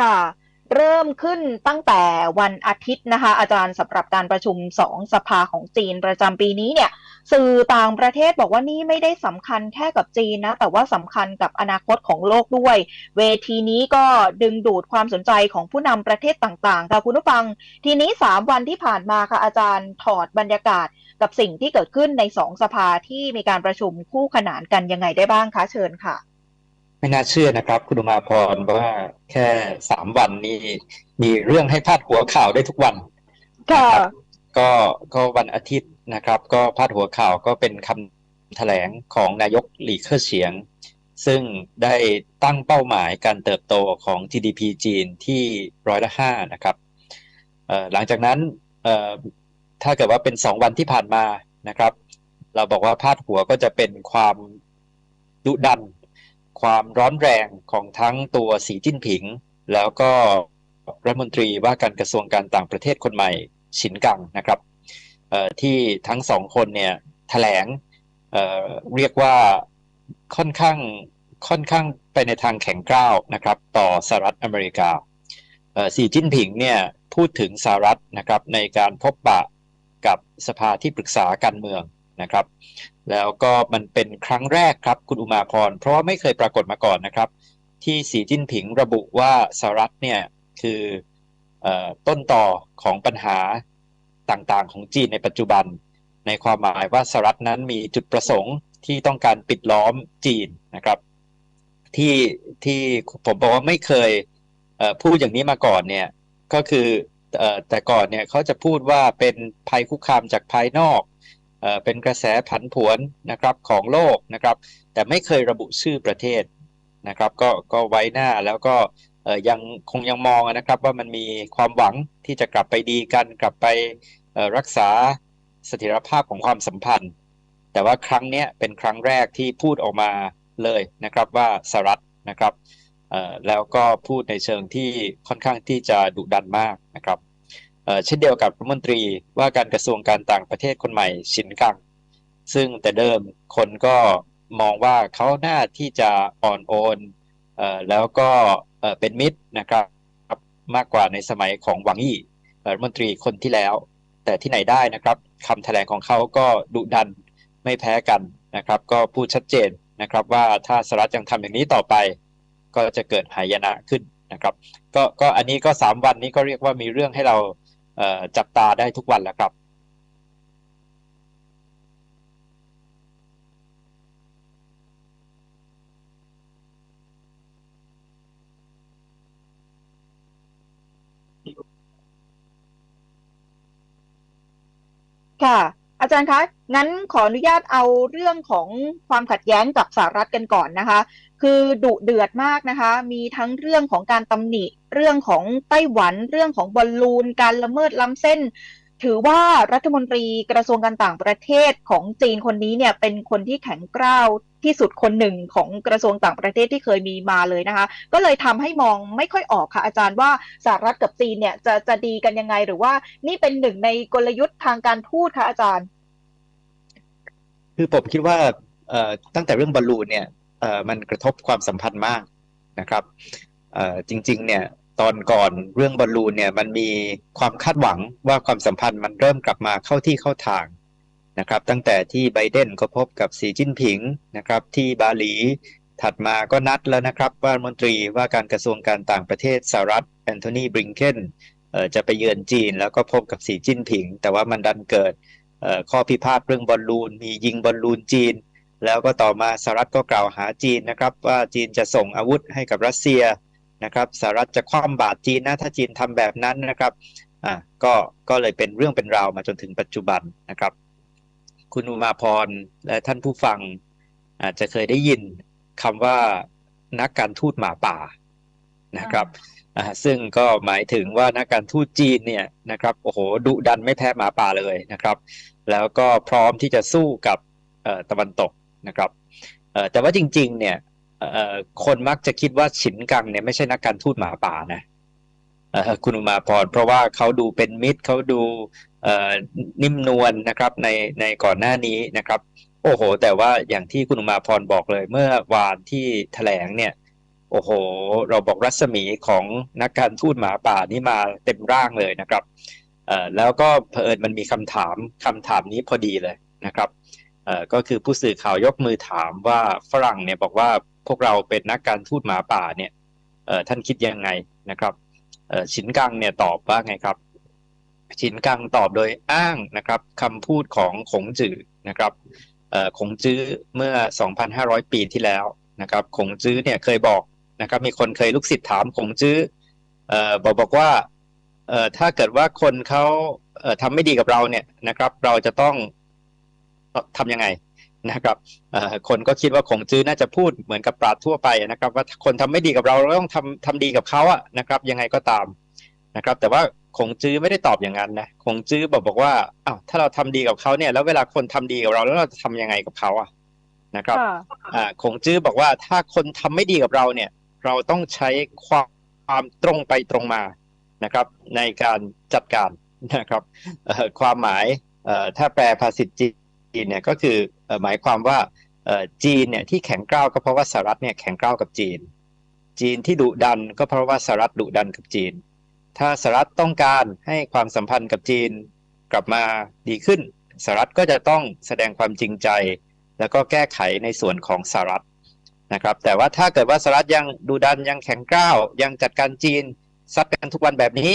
ค่ะ เริ่มขึ้นตั้งแต่วันอาทิตย์นะคะ อาจารย์สำหรับการประชุมสองสภาของจีนประจำปีนี้เนี่ย สื่อต่างประเทศบอกว่านี่ไม่ได้สำคัญแค่กับจีนนะ แต่ว่าสำคัญกับอนาคตของโลกด้วย เวทีนี้ก็ดึงดูดความสนใจของผู้นำประเทศต่างๆค่ะคุณผู้ฟัง ทีนี้ 3 วันที่ผ่านมาค่ะอาจารย์ถอดบรรยากาศกับสิ่งที่เกิดขึ้นในสองสภาที่มีการประชุมคู่ขนานกันยังไงได้บ้างคะเชิญค่ะ ไม่น่าเชื่อนะครับ คุณอุมาพรว่าแค่สามวันนี้มีเรื่องให้พาดหัวข่าวได้ทุกวันค่ะนะครับก็ก็วันอาทิตย์นะครับ ก็พาดหัวข่าวก็เป็นคำแถลงของนายกหลีเค่อเฉียง ซึ่งได้ตั้งเป้าหมายการเติบโตของ GDP จีนที่ร้อยละห้านะครับเอ่อหลังจากนั้นเอ่อถ้าเกิดว่าเป็นสองวันที่ผ่านมานะครับ เราบอกว่าพาดหัวก็จะเป็นความดุดัน ความร้อนแรงของทั้งตัวสีจิ้นผิง แล้วก็รัฐมนตรีว่าการกระทรวงการต่างประเทศคนใหม่ฉินกังนะครับที่ทั้งสองคนเนี่ยแถลงเเรียกว่าค่อนข้างค่อนข้างไปในทางแข็งกร้าวนะครับ ต่อสหรัฐอเมริกาสีจิ้นผิงเนี่ยพูดถึงสหรัฐนะครับในการพบปะกับสภาที่ปรึกษาการเมืองนะครับ แล้วก็มันเป็นครั้งแรกครับคุณอุมาพร เพราะว่าไม่เคยปรากฏมาก่อนนะครับ ที่สีจิ้นผิงระบุว่าสหรัฐเนี่ยคืออต้นต่อของปัญหาต่างๆ ของจีนในปัจจุบัน ในความหมายว่าสหรัฐนั้นมีจุดประสงค์ที่ต้องการปิดล้อมจีนนะครับที่ที่ผมบอกว่าไม่เคยเพูดอย่างนี้มาก่อนเนี่ยก็คืออแต่ก่อนเนี่ยเขาจะพูดว่าเป็นภัยคุกคามจากภายนอก เป็นกระแสผันผวนนะครับของโลกนะครับ แต่ไม่เคยระบุชื่อประเทศนะครับ ก็ก็ไว้หน้าแล้วก็ยังคงยังมองนะครับว่ามันมีความหวังที่จะกลับไปดีกันกลับไปรักษาเสถียรภาพของความสัมพันธ์ แต่ว่าครั้งนี้เป็นครั้งแรกที่พูดออกมาเลยนะครับว่าสหรัฐนะครับแล้วก็พูดในเชิงที่ค่อนข้างที่จะดุดันมากนะครับ เช่นเดียวกับรัฐมนตรีว่าการกระทรวงการต่างประเทศคนใหม่ชินกัง ซึ่งแต่เดิมคนก็มองว่าเขาหน้าที่จะอ่อนโอนอแล้วก็เป็นมิตรนะครับมากกว่าในสมัยของหวังอี้รัฐมนตรีคนที่แล้ว แต่ที่ไหนได้นะครับคำแถลงของเขาก็ดุดันไม่แพ้กันนะครับ ก็พูดชัดเจนนะครับว่าถ้าสหรัฐยังทำอย่างนี้ต่อไป ก็จะเกิดหายนะขึ้นนะครับ ก็ก็อันนี้ก็สามวันนี้ก็เรียกว่ามีเรื่องให้เรา จับตาได้ทุกวันแล้วครับค่ะ อาจารย์คะ งั้นขออนุญาตเอาเรื่องของความขัดแย้งกับสหรัฐกันก่อนนะคะ คือดุเดือดมากนะคะ มีทั้งเรื่องของการตำหนิ เรื่องของไต้หวัน เรื่องของบอลลูน การละเมิดล้ำเส้น ถือว่ารัฐมนตรีกระทรวงการต่างประเทศของจีนคนนี้เนี่ยเป็นคนที่แข็งกร้าวที่สุดคนหนึ่งของกระทรวงต่างประเทศที่เคยมีมาเลยนะคะ ก็เลยทำให้มองไม่ค่อยออกค่ะอาจารย์ว่าสหรัฐกับจีนเนี่ยจะจะดีกันยังไงหรือว่านี่เป็นหนึ่งในกลยุทธ์ทางการทูตคะอาจารย์ คือผมคิดว่าตั้งแต่เรื่องบอลลูนเนี่ยมันกระทบความสัมพันธ์มากนะครับจริง ๆ เนี่ย ตอนก่อนเรื่องบอลลูนเนี่ยมันมีความคาดหวังว่าความสัมพันธ์มันเริ่มกลับมาเข้าที่เข้าทางนะครับ ตั้งแต่ที่ไบเดนก็พบกับสีจิ้นผิงนะครับ ที่บาหลี ถัดมาก็นัดแล้วนะครับ ว่ามนตรีว่าการกระทรวงการต่างประเทศสหรัฐแอนโทนีบริงเกนเอ่อจะไปเยือนจีนแล้วก็พบกับสีจิ้นผิง แต่ว่ามันดันเกิดข้อพิพาทเรื่องบอลลูน มียิงบอลลูนจีน แล้วก็ต่อมาสหรัฐก็กล่าวหาจีนนะครับ ว่าจีนจะส่งอาวุธให้กับรัสเซีย นะครับสหรัฐจะคว่ำบาตรจีนนะถ้าจีนทำแบบนั้นนะครับอ่าก็ก็เลยเป็นเรื่องเป็นราวมาจนถึงปัจจุบันนะครับ คุณอุมาพรและท่านผู้ฟังอาจจะเคยได้ยินคำว่านักการทูตหมาป่านะครับอ่าซึ่งก็หมายถึงว่านักการทูตจีนเนี่ยนะครับโอ้โหดุดันไม่แพ้หมาป่าเลยนะครับ แล้วก็พร้อมที่จะสู้กับตะวันตกนะครับแต่ว่าจริงๆเนี่ย คนมักจะคิดว่าฉินกังเนี่ยไม่ใช่นักการทูตหมาป่านะคุณอุมาพรเพราะว่าเขาดูเป็นมิตรเขาดูนิ่มนวลนะครับในในก่อนหน้านี้นะครับ โอ้โห แต่ว่าอย่างที่คุณอุมาพรบอกเลย เมื่อวานที่แถลงเนี่ย โอ้โห เราบอกรัศมีของนักการทูตหมาป่านี่มาเต็มร่างเลยนะครับแล้วก็เผอิญมันมีคำถามคำถามนี้พอดีเลยนะครับก็คือผู้สื่อข่าวยกมือถามว่าฝรั่งเนี่ยบอกว่า พวกเราเป็นนักการทูตหมาป่าเนี่ยเออท่านคิดยังไงนะครับชินกังเนี่ยตอบว่าไงครับ ชินกังตอบโดยอ้างนะครับคำพูดของขงจือนะครับขงจื้อเมื่อ 2,500 ปีที่แล้วนะครับขงจื้อเนี่ยเคยบอกนะครับ มีคนเคยลูกศิษย์ถามขงจื้ออบอกบอกว่าถ้าเกิดว่าคนเขาทำไม่ดีกับเราเนี่ยนะครับ เราจะต้องทำยังไง นะครับเอ่อคนก็คิดว่าขงจื้อน่าจะพูดเหมือนกับปราชญ์ทั่วไปนะครับ ว่าคนทำไม่ดีกับเราเราต้องทำทำดีกับเขาอะนะครับ ยังไงก็ตามนะครับ แต่ว่าคงจื้อไม่ได้ตอบอย่างนั้นนะคงจื้อบอกบอกว่าอ้าวถ้าเราทำดีกับเขาเนี่ย แล้วเวลาคนทำดีกับเราแล้วเราจะทำยังไงกับเขาอะนะครับค่ะอ่าคงจื้อบอกว่าถ้าคนทำไม่ดีกับเราเนี่ย เราต้องใช้ความความตรงไปตรงมานะครับ ในการจัดการนะครับเอ่อความหมายเอ่อถ้าแปลภาษาจีน เนี่ยก็คือหมายความว่าจีนเนี่ยที่แข็งกร้าวก็เพราะว่าสหรัฐเนี่ยแข็งกร้าวกับจีน จีนที่ดุดันก็เพราะว่าสหรัฐดุดันกับจีน ถ้าสหรัฐต้องการให้ความสัมพันธ์กับจีนกลับมาดีขึ้นสหรัฐก็จะต้องแสดงความจริงใจ แล้วก็แก้ไขในส่วนของสหรัฐนะครับแต่ว่าถ้าเกิดว่าสหรัฐยังดุดันยังแข็งกร้าว ยังจัดการจีนซัดกันทุกวันแบบนี้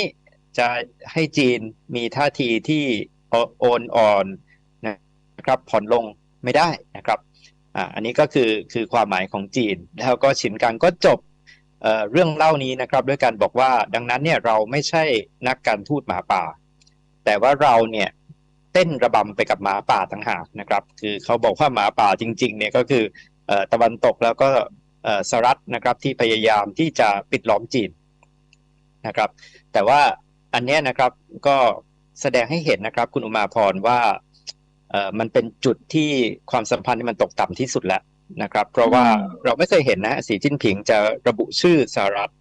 จะให้จีนมีท่าทีที่โอนอ่อนนะครับผ่อนลงไม่ได้นะครับอ่าอันนี้ก็คือคือความหมายของจีน แล้วก็ฉินกังก็จบเอ่อเรื่องเล่านี้นะครับด้วยการบอกว่าดังนั้นเนี่ยเราไม่ใช่นักการทูตหมาป่า แต่ว่าเราเนี่ยเต้นระบำไปกับหมาป่าต่างหากนะครับ คือเขาบอกว่าหมาป่าจริงๆเนี่ยก็คืออตะวันตกแล้วก็สหรัฐนะครับที่พยายามที่จะปิดล้อมจีนนะครับ แต่ว่าอันเนี้ยนะครับก็แสดงให้เห็นนะครับคุณอุมาพรว่า มันเป็นจุดที่ความสัมพันธ์ที่มันตกต่ำที่สุดแล้วนะครับ เพราะว่าอืมเราไม่เคยเห็นนะสีจิ้นผิงจะระบุชื่อสหรัฐ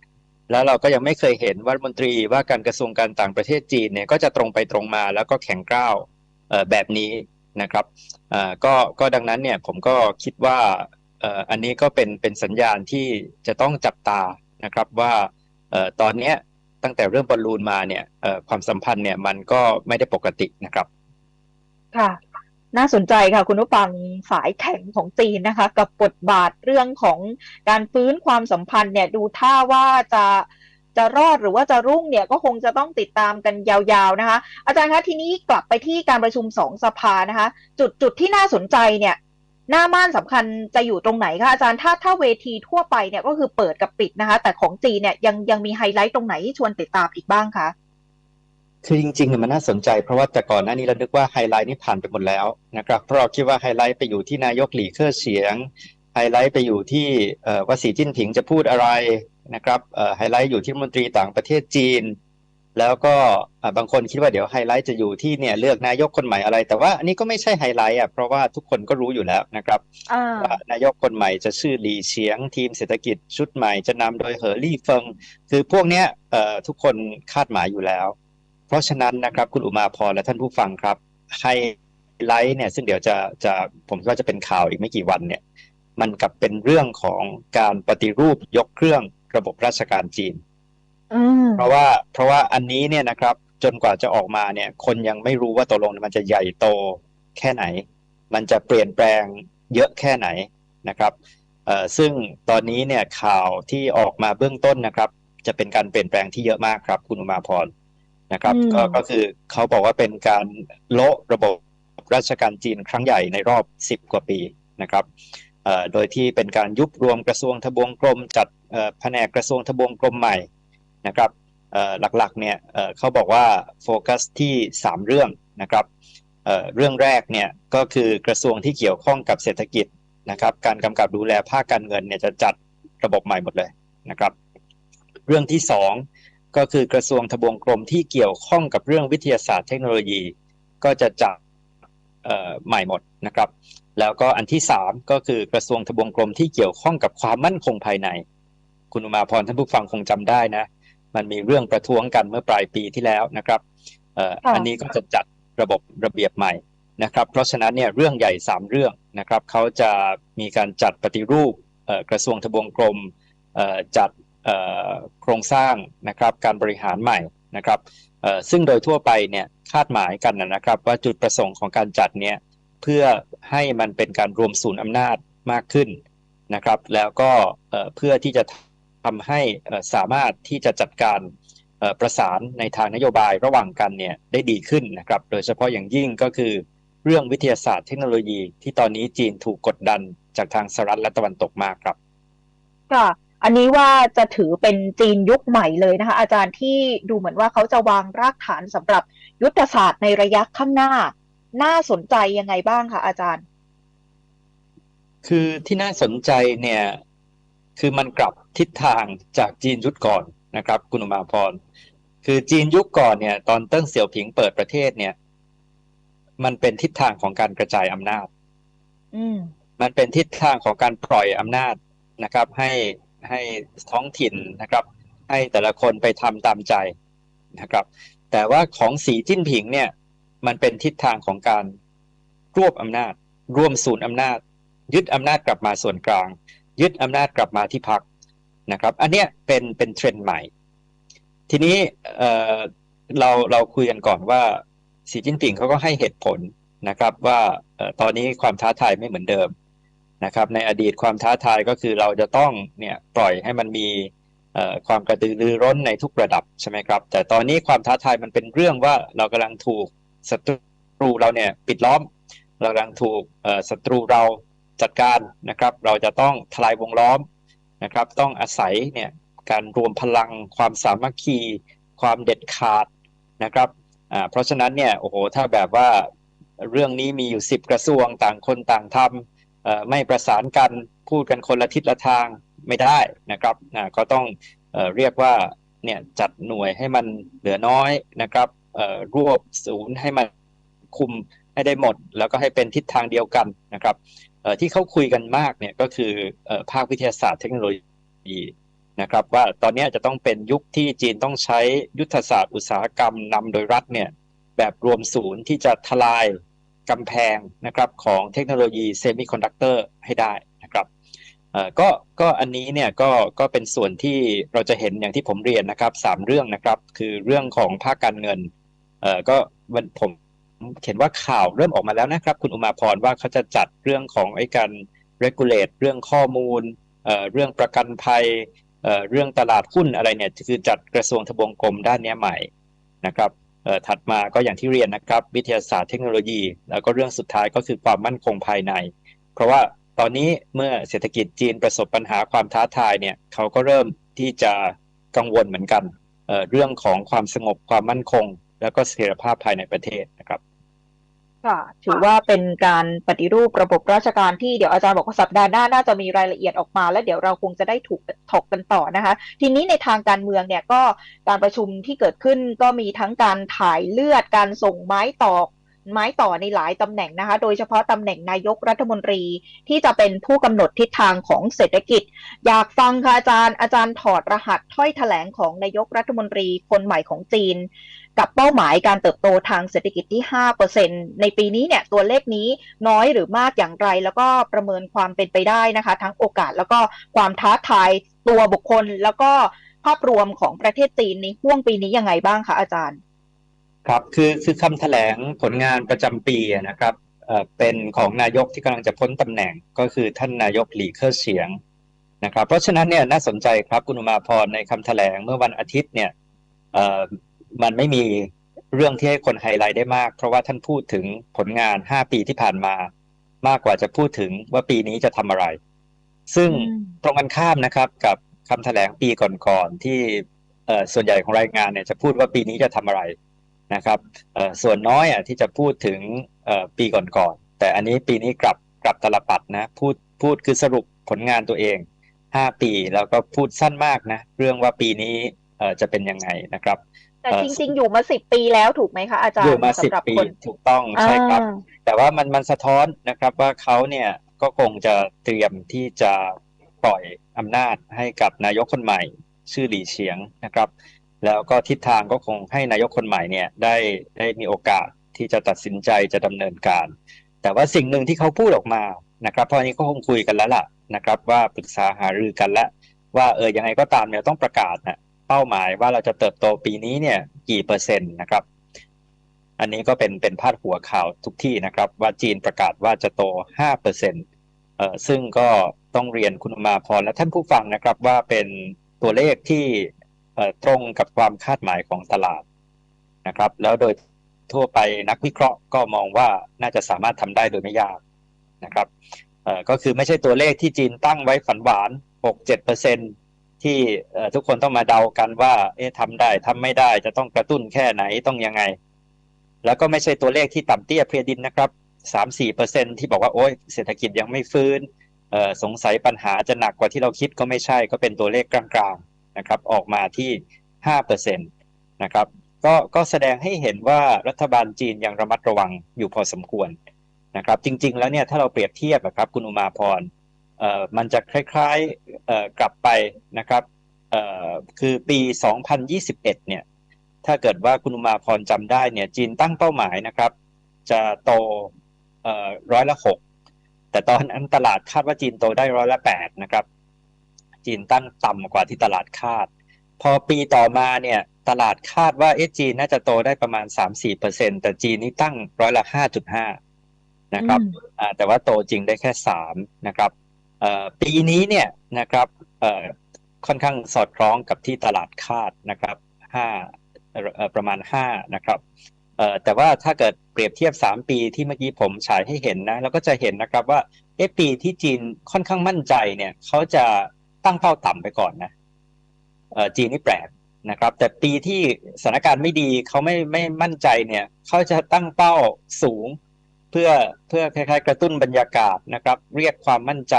แล้วเราก็ยังไม่เคยเห็นว่ารัฐมนตรีว่าการกระทรวงการต่างประเทศจีนเนี่ยก็จะตรงไปตรงมาแล้วก็แข็งกร้าวเอ่อแบบนี้นะครับเอ่อก็ก็ดังนั้นเนี่ยผมก็คิดว่าเอ่ออันนี้ก็เป็นเป็นสัญญาณที่จะต้องจับตานะครับว่าเอ่อตอนเนี้ยตั้งแต่เรื่องบอลลูนมาเนี่ยเอ่อความสัมพันธ์เนี่ยมันก็ไม่ได้ปกตินะครับ ค่ะ น่าสนใจค่ะคุณผู้ฟังสายแข็งของจีนนะคะ กับบทบาทเรื่องของการฟื้นความสัมพันธ์เนี่ยดูท่าว่าจะจะรอดหรือว่าจะรุ่งเนี่ยก็คงจะต้องติดตามกันยาวๆนะคะ อาจารย์คะทีนี้กลับไปที่การประชุมสองสภานะคะ จุดจุดที่น่าสนใจเนี่ยหน้าม่านสำคัญจะอยู่ตรงไหนคะอาจารย์ถ้าถ้าเวทีทั่วไปเนี่ยก็คือเปิดกับปิดนะคะ แต่ของจีนเนี่ยยังยังมีไฮไลท์ตรงไหนที่ชวนติดตามอีกบ้างคะ คือจริงๆเนี่ยมันน่าสนใจเพราะว่าแต่ก่อนหน้านี้เรานึกว่าไฮไลท์นี่ผ่านไปหมดแล้วนะครับเพราะเราคิดว่าไฮไลท์ไปอยู่ที่นายกหลีเค่อเฉียงไฮไลท์ไปอยู่ที่เอ่อว่าสีจิ้นผิงจะพูดอะไรนะครับเอ่อไฮไลท์อยู่ที่รัฐมนตรีต่างประเทศจีน แล้วก็อ่าบางคนคิดว่าเดี๋ยวไฮไลท์จะอยู่ที่เนี่ยเลือกนายกคนใหม่อะไร แต่ว่าอันนี้ก็ไม่ใช่ไฮไลท์อะเพราะว่าทุกคนก็รู้อยู่แล้วนะครับอ่าว่านายกคนใหม่จะชื่อหลีเฉียง ทีมเศรษฐกิจชุดใหม่จะนำโดยเหอลี่เฟิง คือพวกเนี้ยเอ่อทุกคนคาดหมายอยู่แล้ว เพราะฉะนั้นนะครับคุณอุมาพรและท่านผู้ฟังครับไฮไลท์เนี่ยซึ่งเดี๋ยวจะจะผมคิดว่าจะเป็นข่าวอีกไม่กี่วันเนี่ยมันกลับเป็นเรื่องของการปฏิรูปยกเครื่องระบบราชการจีนอืมเพราะว่าเพราะว่าอันนี้เนี่ยนะครับ จนกว่าจะออกมาเนี่ย คนยังไม่รู้ว่าตกลงมันจะใหญ่โตแค่ไหน มันจะเปลี่ยนแปลงเยอะแค่ไหนนะครับเอ่อซึ่งตอนนี้เนี่ยข่าวที่ออกมาเบื้องต้นนะครับ จะเป็นการเปลี่ยนแปลงที่เยอะมากครับ คุณอุมาพร นะครับอืมก็ก็คือเขาบอกว่าเป็นการโละระบบราชการจีนครั้งใหญ่ในรอบ 10 กว่าปีนะครับเอ่อโดยที่เป็นการยุบรวมกระทรวงทบวงกรม จัดเอ่อแผนกกระทรวงทบวงกรมใหม่นะครับเอ่อหลักๆเนี่ยเอ่อเขาบอกว่าโฟกัสที่ 3 เรื่องนะครับเอ่อเรื่องแรกเนี่ยก็คือกระทรวงที่เกี่ยวข้องกับเศรษฐกิจนะครับการกำกับดูแลภาคการเงินเนี่ยจะจัดระบบใหม่หมดเลยนะครับ เรื่องที่สอง ก็คือกระทรวงทบวงกรมที่เกี่ยวข้องกับเรื่องวิทยาศาสตร์เทคโนโลยี ก็จะจัดใหม่หมดนะครับ แล้วก็อันที่สามก็คือกระทรวงทบวงกรมที่เกี่ยวข้องกับความมั่นคงภายใน คุณอุมาพรท่านผู้ฟังคงจำได้นะ มันมีเรื่องประท้วงกันเมื่อปลายปีที่แล้วนะครับอ,อันนี้ก็จะจัดระบบระเบียบใหม่นะครับ เพราะฉะนั้นเนี่ยเรื่องใหญ่สามเรื่องนะครับเขาจะมีการจัดปฏิรูปกระทรวงทบวงกรมจัด โครงสร้างนะครับการบริหารใหม่นะครับซึ่งโดยทั่วไปเนี่ยคาดหมายกันนะครับ ว่าจุดประสงค์ของการจัดเนี่ยเพื่อให้มันเป็นการรวมศูนย์อำนาจมากขึ้นนะครับ แล้วก็เพื่อที่จะทำให้สามารถที่จะจัดการประสานในทางนโยบายระหว่างกันเนี่ยได้ดีขึ้นนะครับ โดยเฉพาะอย่างยิ่งก็คือเรื่องวิทยาศาสตร์เทคโนโลยีที่ตอนนี้จีนถูกกดดันจากทางสหรัฐและตะวันตกมากครับ ค่ะ อันนี้ว่าจะถือเป็นจีนยุคใหม่เลยนะคะ อาจารย์ที่ดูเหมือนว่าเขาจะวางรากฐานสำหรับยุทธศาสตร์ในระยะข้างหน้า น่าสนใจยังไงบ้างคะอาจารย์ คือที่น่าสนใจเนี่ย คือมันกลับทิศทางจากจีนยุคก่อนนะครับ คุณอุมาพร คือจีนยุคก่อนเนี่ย ตอนเติ้งเสี่ยวผิงเปิดประเทศเนี่ย มันเป็นทิศทางของการกระจายอำนาจ อืมมันเป็นทิศทางของการปล่อยอำนาจนะครับ ให้ ให้ท้องถิ่นนะครับ ให้แต่ละคนไปทำตามใจนะครับ แต่ว่าของสีจิ้นผิงเนี่ยมันเป็นทิศทางของการรวบอำนาจ ร่วมศูนย์อำนาจ ยึดอำนาจกลับมาส่วนกลาง ยึดอำนาจกลับมาที่พักนะครับ อันเนี้ยเป็นเป็นเทรนด์ใหม่ ทีนี้เออเราเราคุยกันก่อนว่าสีจิ้นผิงเขาก็ให้เหตุผลนะครับ ว่าตอนนี้ความท้าทายไม่เหมือนเดิม นะครับในอดีตความท้าทายก็คือเราจะต้องเนี่ยปล่อยให้มันมีความกระตือรือร้นในทุกระดับใช่ไหมครับ แต่ตอนนี้ความท้าทายมันเป็นเรื่องว่าเรากำลังถูกศัตรูเราเนี่ยปิดล้อม เรากำลังถูกศัตรูเราจัดการนะครับ เราจะต้องทลายวงล้อมนะครับ ต้องอาศัยเนี่ยการรวมพลังความสามัคคี ความเด็ดขาดนะครับเพราะฉะนั้นเนี่ยโอ้โหถ้าแบบว่าเรื่องนี้มีอยู่สิบกระทรวงต่างคนต่างทำ ไม่ประสานกันพูดกันคนละทิศละทางไม่ได้นะครับก็ต้องเอเรียกว่าเนี่ยจัดหน่วยให้มันเหลือน้อยนะครับรวบศูนย์ให้มันคุมให้ได้หมด แล้วก็ให้เป็นทิศทางเดียวกันนะครับที่เขาคุยกันมากเนี่ยก็คือเอ่อภาควิทยาศาสตร์เทคโนโลยีนะครับว่าตอนนี้จะต้องเป็นยุคที่จีนต้องใช้ยุทธศาสตร์อุตสาหกรรมนำโดยรัฐเนี่ยแบบรวมศูนย์ที่จะทลาย กำแพงนะครับของเทคโนโลยีเซมิคอนดักเตอร์ให้ได้นะครับก็ก็อันนี้เนี่ยก็ก็เป็นส่วนที่เราจะเห็นอย่างที่ผมเรียนนะครับสามเรื่องนะครับ คือเรื่องของภาคการเงินเอ่อก็วันผมเห็นว่าข่าวเริ่มออกมาแล้วนะครับ คุณอุมาพรว่าเขาจะจัดเรื่องของไอ้การ regulate เรื่องข้อมูลเอ่อเรื่องประกันภัยเอ่อเรื่องตลาดหุ้นอะไรเนี่ยคือจัดกระทรวงทบวงกรมด้านนี้ใหม่นะครับ ถัดมาก็อย่างที่เรียนนะครับ วิทยาศาสตร์เทคโนโลยี แล้วก็เรื่องสุดท้ายก็คือความมั่นคงภายใน เพราะว่าตอนนี้เมื่อเศรษฐกิจจีนประสบปัญหาความท้าทายเนี่ยเขาก็เริ่มที่จะกังวลเหมือนกันเอ่อเรื่องของความสงบความมั่นคง แล้วก็เสถียรภาพภายในประเทศนะครับ ค่ะ ถือว่าเป็นการปฏิรูประบบราชการที่เดี๋ยวอาจารย์บอกว่าสัปดาห์หน้าน่าจะมีรายละเอียดออกมา แล้วเดี๋ยวเราคงจะได้ถูกถกกันต่อนะคะ ทีนี้ในทางการเมืองเนี่ยก็การประชุมที่เกิดขึ้นก็มีทั้งการถ่ายเลือดการส่งไม้ต่อ ไม้ต่อในหลายตำแหน่งนะคะ โดยเฉพาะตำแหน่งนายกรัฐมนตรีที่จะเป็นผู้กำหนดทิศทางของเศรษฐกิจ อยากฟังค่ะอาจารย์อาจารย์ถอดรหัสถ้อยแถลงของนายกรัฐมนตรีคนใหม่ของจีน กับเป้าหมายการเติบโตทางเศรษฐกิจที่ 5%ในปีนี้เนี่ยตัวเลขนี้น้อยหรือมากอย่างไร แล้วก็ประเมินความเป็นไปได้นะคะ ทั้งโอกาสแล้วก็ความท้าทายตัวบุคคล แล้วก็ภาพรวมของประเทศจีนในห่วงปีนี้ยังไงบ้างคะอาจารย์ ครับคือคือคำแถลงผลงานประจำปีอะนะครับเอ่อเป็นของนายกที่กำลังจะพ้นตำแหน่งก็คือท่านนายกหลีเค่อเฉียงนะครับ เพราะฉะนั้นเนี่ยน่าสนใจครับคุณอุมาพรในคำแถลงเมื่อวันอาทิตย์เนี่ยเอ่อมันไม่มีเรื่องที่ให้คนไฮไลท์ได้มาก เพราะว่าท่านพูดถึงผลงาน 5 ปีที่ผ่านมา มากกว่าจะพูดถึงว่าปีนี้จะทำอะไร ซึ่งอืมตรงกันข้ามนะครับกับคำแถลงปีก่อนๆที่เอ่อส่วนใหญ่ของรายงานเนี่ยจะพูดว่าปีนี้จะทำอะไร นะครับเอ่อส่วนน้อยอะที่จะพูดถึงเอ่อปีก่อนๆแต่อันนี้ปีนี้กลับกลับตลปัดนะพูดพูดคือสรุปผลงานตัวเอง 5 ปีแล้วก็พูดสั้นมากนะเรื่องว่าปีนี้เอ่อจะเป็นยังไงนะครับ แต่เอ่อจริงๆ อยู่มาสิบปีแล้วถูกไหมคะอาจารอยู่ย์มาสิบสำหรับปีคนถูกต้องใช่ครับอ่าแต่ว่ามันมันสะท้อนนะครับว่าเขาเนี่ยก็คงจะเตรียมที่จะปล่อยอำนาจให้กับนายกคนใหม่ ชื่อหลีเฉียงนะครับ แล้วก็ทิศทางก็คงให้นายกคนใหม่เนี่ยได้ได้มีโอกาสที่จะตัดสินใจจะดำเนินการ แต่ว่าสิ่งหนึ่งที่เขาพูดออกมานะครับเพราะอันนี้ก็คงคุยกันแล้วล่ะนะครับ ว่าปรึกษาหารือกันแล้วว่าเออยังไงก็ตามเนี่ยต้องประกาศนะเป้าหมายว่าเราจะเติบโตปีนี้เนี่ยกี่เปอร์เซ็นต์นะครับ อันนี้ก็เป็นเป็นพาดหัวข่าวทุกที่นะครับ ว่าจีนประกาศว่าจะโต5เปอร์เซ็นต์เอ่อซึ่งก็ต้องเรียนคุณมาพรและท่านผู้ฟังนะครับว่าเป็นตัวเลขที่ ตรงกับความคาดหมายของตลาดนะครับ แล้วโดยทั่วไปนักวิเคราะห์ก็มองว่าน่าจะสามารถทำได้โดยไม่ยากนะครับก็คือไม่ใช่ตัวเลขที่จีนตั้งไว้ฝันหวาน 6-7เปอร์เซ็นที่ทุกคนต้องมาเดากันว่า เอ๊ะทำได้ทำไม่ได้จะต้องกระตุ้นแค่ไหนต้องยังไง แล้วก็ไม่ใช่ตัวเลขที่ต่ำเตี้ยเพียดินนะครับสามสี่เปอร์เซ็นที่บอกว่าโอ้ยเศรษฐกิจยังไม่ฟื้นสงสัยปัญหาจะหนักกว่าที่เราคิดก็ไม่ใช่ก็เป็นตัวเลขกลาง นะครับออกมาที่ห้าเปอร์เซ็นตนะครับก็ก็แสดงให้เห็นว่ารัฐบาลจีนยังระมัดระวังอยู่พอสมควรนะครับจริง ๆ แล้วเนี่ยถ้าเราเปรียบเทียบนะครับคุณอุมาพรเอ่อมันจะคล้ายๆเอ่อกลับไปนะครับเอ่อคือปี 2021เนี่ยถ้าเกิดว่าคุณอุมาพรจำได้เนี่ยจีนตั้งเป้าหมายนะครับ จะโตเอ่อร้อยละหกแต่ตอนนั้นตลาดคาดว่าจีนโตได้ร้อยละแปดนะครับ จีนตั้งต่ำกว่าที่ตลาดคาด พอปีต่อมาเนี่ยตลาดคาดว่าเอ๊ะจีนน่าจะโตได้ประมาณ 3-4เปอร์เซ็นแต่จีนนี่ตั้งร้อยละห้าจุดห้านะครับอืมอ่าแต่ว่าโตจริงได้แค่สามนะครับเอ่อปีนี้เนี่ยนะครับเอ่อค่อนข้างสอดคล้องกับที่ตลาดคาดนะครับห้าเอ่อประมาณห้านะครับเอ่อแต่ว่าถ้าเกิดเปรียบเทียบสามปีที่เมื่อกี้ผมฉายให้เห็นนะเราก็จะเห็นนะครับว่าเอ๊ะปีที่จีนค่อนข้างมั่นใจเนี่ยเขาจะ ตั้งเป้าต่ำไปก่อนนะเจีนนี่แปลกนะครับ แต่ปีที่สถานการณ์ไม่ดีเขาไม่ไม่มั่นใจเนี่ยเขาจะตั้งเป้าสูง เพื่อเพื่อคล้ายๆ กระตุ้นบรรยากาศนะครับ เรียกความมั่นใจ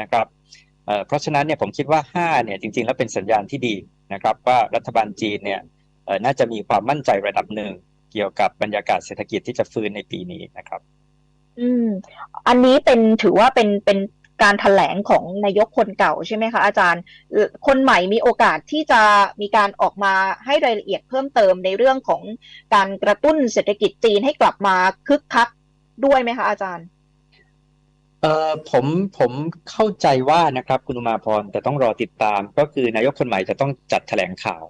นะครับเเพราะฉะนั้นเนี่ยผมคิดว่า5เนี่ยจริงๆ แล้วเป็นสัญญาณที่ดีนะครับ ว่ารัฐบาลจีนเนี่ยน่าจะมีความมั่นใจระดับหนึ่งเกี่ยวกับบรรยากาศเศรษฐกิจที่จะฟื้นในปีนี้นะครับ อืม อันนี้เป็นถือว่าเป็นเป็น การแถลงของนายกคนเก่าใช่ไหมคะอาจารย์ คนใหม่มีโอกาสที่จะมีการออกมาให้รายละเอียดเพิ่มเติมในเรื่องของการกระตุ้นเศรษฐกิจจีนให้กลับมาคึกคักด้วยไหมคะอาจารย์เออผมผมเข้าใจว่านะครับคุณอุมาพรแต่ต้องรอติดตามก็คือนายกคนใหม่จะต้องจัดแถลงข่าว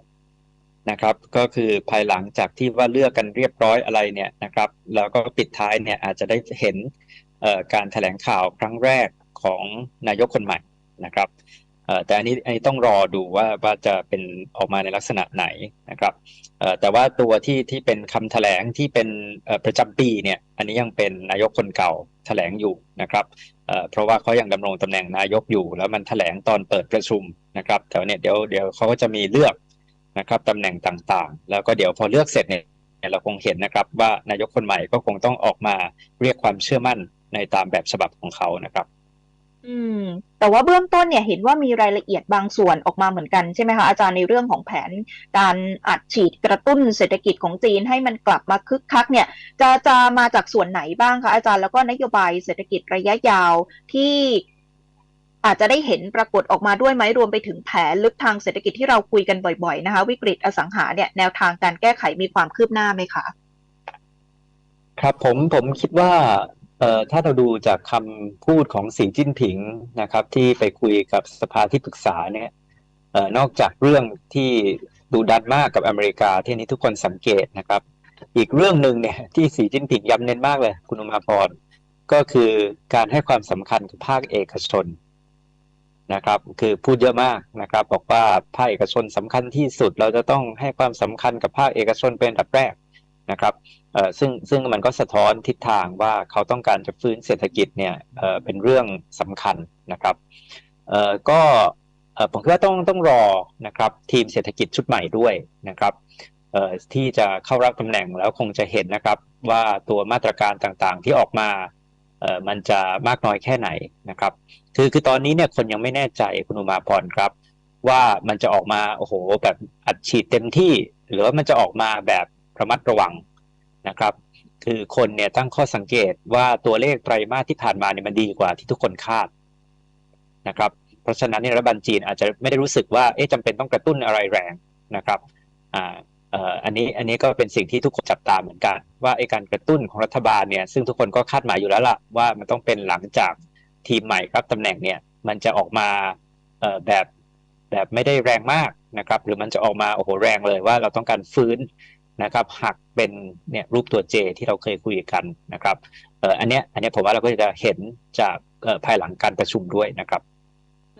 นะครับก็คือภายหลังจากที่ว่าเลือกกันเรียบร้อยอะไรเนี่ยนะครับแล้วก็ปิดท้ายเนี่ยอาจจะได้เห็นการแถลงข่าวครั้งแรก ของนายกคนใหม่นะครับแต่อันนี้อันนี้ต้องรอดูว่าว่าจะเป็นออกมาในลักษณะไหนนะครับแต่ว่าตัวที่ที่เป็นคำแถลงที่เป็นประจำปีเนี่ยอันนี้ยังเป็นนายกคนเก่าแถลงอยู่นะครับเพราะว่าเขายังดำรงตำแหน่งนายกอยู่ แล้วมันแถลงตอนเปิดประชุมนะครับแต่ว่าเนี่ยเดี๋ยวเดี๋ยวเขาก็จะมีเลือกนะครับตำแหน่งต่างๆ แล้วก็เดี๋ยวพอเลือกเสร็จเนี่ยเราคงเห็นนะครับว่านายกคนใหม่ก็คงต้องออกมาเรียกความเชื่อมั่นในตามแบบฉบับของเขานะครับ อืม แต่ว่าเบื้องต้นเนี่ยเห็นว่ามีรายละเอียดบางส่วนออกมาเหมือนกันใช่ไหมคะอาจารย์ในเรื่องของแผนการอัดฉีดกระตุ้นเศรษฐกิจของจีนให้มันกลับมาคึกคักเนี่ย จะจะมาจากส่วนไหนบ้างคะอาจารย์แล้วก็นโยบายเศรษฐกิจระยะยาวที่อาจจะได้เห็นปรากฏออกมาด้วยไหมรวมไปถึงแผนลึกทางเศรษฐกิจที่เราคุยกันบ่อยๆนะคะ วิกฤตอสังหาเนี่ยแนวทางการแก้ไขมีความคืบหน้าไหมคะ ครับผมผมคิดว่า ถ้าเราดูจากคำพูดของสีจิ้นผิงนะครับ ที่ไปคุยกับสภาที่ปรึกษาเนี่ยออนอกจากเรื่องที่ดูดันมากกับอเมริกาที่นี้ทุกคนสังเกตนะครับ อีกเรื่องหนึ่งเนี่ยที่สีจิ้นผิงย้ำเน้นมากเลยคุณอุมาพรก็คือการให้ความสำคัญกับภาคเอกชนนะครับ คือพูดเยอะมากนะครับ บอกว่าภาคเอกชนสำคัญที่สุดเราจะต้องให้ความสำคัญกับภาคเอกชนเป็นอันดับแรกนะครับ ซึ่งซึ่งมันก็สะท้อนทิศทางว่าเขาต้องการจะฟื้นเศรษฐกิจเนี่ยเป็นเรื่องสำคัญนะครับก็ผมคิดว่าต้องต้องรอนะครับทีมเศรษฐกิจชุดใหม่ด้วยนะครับที่จะเข้ารับตำแหน่งแล้วคงจะเห็นนะครับว่าตัวมาตรการต่างๆที่ออกมามันจะมากน้อยแค่ไหนนะครับ คือคือตอนนี้เนี่ยคนยังไม่แน่ใจคุณอุมาพรครับ ว่ามันจะออกมาโอ้โหแบบอัดฉีดเต็มที่ หรือว่ามันจะออกมาแบบระมัดระวัง นะครับคือคนเนี่ยตั้งข้อสังเกตว่าตัวเลขไตรมาสที่ผ่านมาเนี่ยมันดีกว่าที่ทุกคนคาดนะครับ เพราะฉะนั้นเนี่ยรัฐบาลจีนอาจจะไม่ได้รู้สึกว่าเอ๊ะจำเป็นต้องกระตุ้นอะไรแรงนะครับอ่าเอ่ออันนี้อันนี้ก็เป็นสิ่งที่ทุกคนจับตาเหมือนกัน ว่าไอ้การกระตุ้นของรัฐบาลเนี่ยซึ่งทุกคนก็คาดหมายอยู่แล้วล่ะว่ามันต้องเป็นหลังจากทีมใหม่ครับตำแหน่งเนี่ยมันจะออกมาเอ่อแบบแบบไม่ได้แรงมากนะครับ หรือมันจะออกมาโอ้โหแรงเลยว่าเราต้องการฟื้น นะครับหักเป็นเนี่ยรูปตัว J ที่เราเคยคุยกันนะครับเอออันเนี้ยอันเนี้ยผมว่าเราก็จะเห็นจากภายหลังการประชุมด้วยนะครับ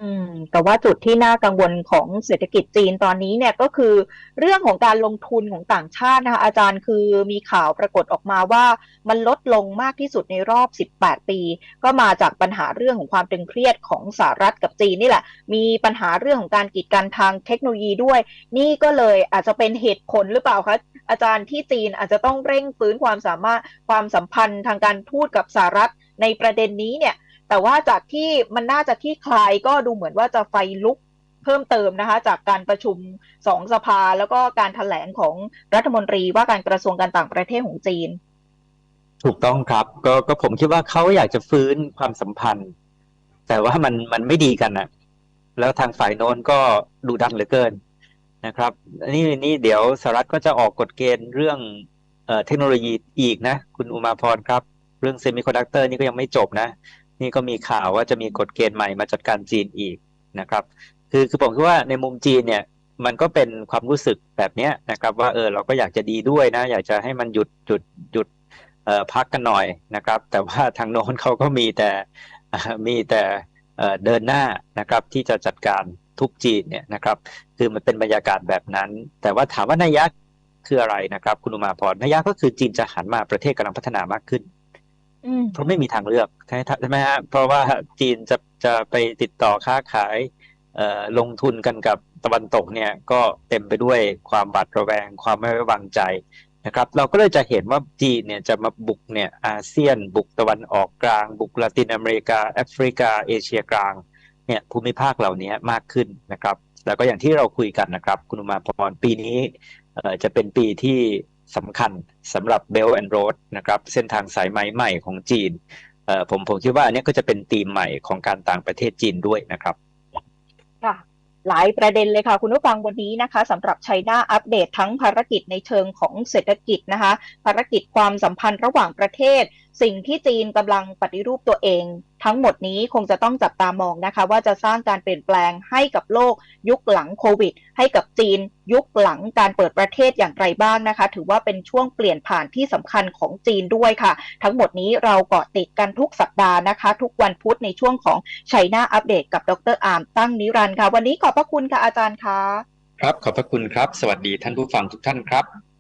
อืมแต่ว่าจุดที่น่ากังวลของเศรษฐกิจจีนตอนนี้เนี่ยก็คือเรื่องของการลงทุนของต่างชาตินะคะอาจารย์คือมีข่าวปรากฏออกมาว่ามันลดลงมากที่สุดในรอบ 18 ปี ก็มาจากปัญหาเรื่องของความตึงเครียดของสหรัฐกับจีนนี่แหละ มีปัญหาเรื่องของการกีดกันทางเทคโนโลยีด้วย นี่ก็เลยอาจจะเป็นเหตุผลหรือเปล่าคะอาจารย์ที่จีนอาจจะต้องเร่งฟื้นความสามารถความสัมพันธ์ทางการทูตกับสหรัฐในประเด็นนี้เนี่ย แต่ว่าจากที่มันน่าจะที่คลายก็ดูเหมือนว่าจะไฟลุกเพิ่มเติมนะคะจากการประชุมสองสภา แล้วก็การถแถลงของรัฐมนตรีว่าการกระทรวงการต่างประเทศของจีน ถูกต้องครับก็ก็ผมคิดว่าเขาอยากจะฟื้นความสัมพันธ์ แต่ว่ามันมันไม่ดีกันนะแล้วทางฝ่ายโน้นก็ดูดันเหลือเกินนะครับนี่นี่เดี๋ยวสหรัฐก็จะออกกฎเกณฑ์เรื่องเอเทคโนโลยีอีกนะ คุณอุมาพรครับ เรื่องเซมิคอนดักเตอร์นี่ก็ยังไม่จบนะ นี่ก็มีข่าวว่าจะมีกฎเกณฑ์ใหม่มาจัดการจีนอีกนะครับ คือคือผมคิดว่าในมุมจีนเนี่ยมันก็เป็นความรู้สึกแบบเนี้ยนะครับว่าเออเราก็อยากจะดีด้วยนะ อยากจะให้มันหยุดหยุดหยุดเอ่อพักกันหน่อยนะครับ แต่ว่าทางโน้นเขาก็มีแต่มีแต่เดินหน้านะครับที่จะจัดการทุกจีนเนี่ยนะครับ คือมันเป็นบรรยากาศแบบนั้น แต่ว่าถามว่านัยยะคืออะไรนะครับ คุณอุมาพรนัยยะก็คือจีนจะหันมาประเทศกำลังพัฒนามากขึ้น เพราะไม่มีทางเลือกใช่ไหมฮะเพราะว่าจีนจะจะไปติดต่อค้าขายลงทุนกันกับตะวันตกเนี่ยก็เต็มไปด้วยความบาดระแวง ความไม่ไว้วางใจนะครับ เราก็เลยจะเห็นว่าจีนเนี่ยจะมาบุกเนี่ยอาเซียน บุกตะวันออกกลาง บุกละตินอเมริกาแอฟริกาเอเชียกลางเนี่ยภูมิภาคเหล่านี้มากขึ้นนะครับ แล้วก็อย่างที่เราคุยกันนะครับ คุณอุมาพรปีนี้จะเป็นปีที่ สำคัญสำหรับ Belt and Road นะครับเส้นทางสายไหมใหม่ของจีนผมผมคิดว่าอันนี้ก็จะเป็นธีมใหม่ของการต่างประเทศจีนด้วยนะครับค่ะหลายประเด็นเลยค่ะ คุณผู้ฟังวันนี้นะคะสำหรับไชน่าอัปเดตทั้งภารกิจในเชิงของเศรษฐกิจนะคะ ภารกิจความสัมพันธ์ระหว่างประเทศ สิ่งที่จีนกำลังปฏิรูปตัวเอง ทั้งหมดนี้คงจะต้องจับตามองนะคะ ว่าจะสร้างการเปลี่ยนแปลงให้กับโลกยุคหลังโควิด ให้กับจีนยุคหลังการเปิดประเทศอย่างไรบ้างนะคะ ถือว่าเป็นช่วงเปลี่ยนผ่านที่สำคัญของจีนด้วยค่ะ ทั้งหมดนี้เราเกาะติดกันทุกสัปดาห์นะคะ ทุกวันพุธในช่วงของชัยนาอัปเดตกับดรอาร์มตั้งนิรันดร์ค่ะ วันนี้ขอบพระคุณค่ะอาจารย์คะครับขอบพระคุณครับ สวัสดีท่านผู้ฟังทุกท่านครับ